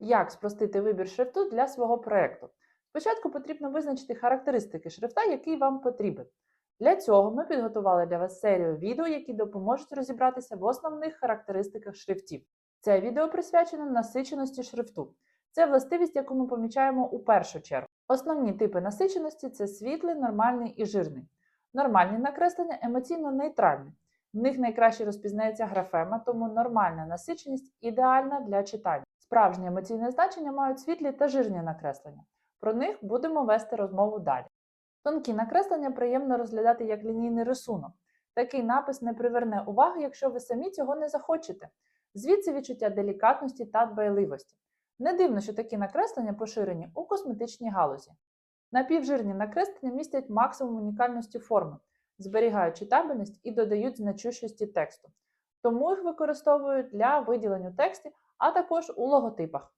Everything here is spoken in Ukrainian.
Як спростити вибір шрифту для свого проєкту? Спочатку потрібно визначити характеристики шрифта, який вам потрібен. Для цього ми підготували для вас серію відео, які допоможуть розібратися в основних характеристиках шрифтів. Це відео присвячено насиченості шрифту. Це властивість, яку ми помічаємо у першу чергу. Основні типи насиченості це світлий, нормальний і жирний. Нормальні накреслення емоційно нейтральні. В них найкраще розпізнається графема, тому нормальна насиченість ідеальна для читання. Справжнє емоційне значення мають світлі та жирні накреслення. Про них будемо вести розмову далі. Тонкі накреслення приємно розглядати як лінійний рисунок. Такий напис не приверне уваги, якщо ви самі цього не захочете. Звідси відчуття делікатності та дбайливості. Не дивно, що такі накреслення поширені у косметичній галузі. Напівжирні накреслення містять максимум унікальності форми, зберігають читабельність і додають значущості тексту. Тому їх використовують для виділень у тексті, а також у логотипах.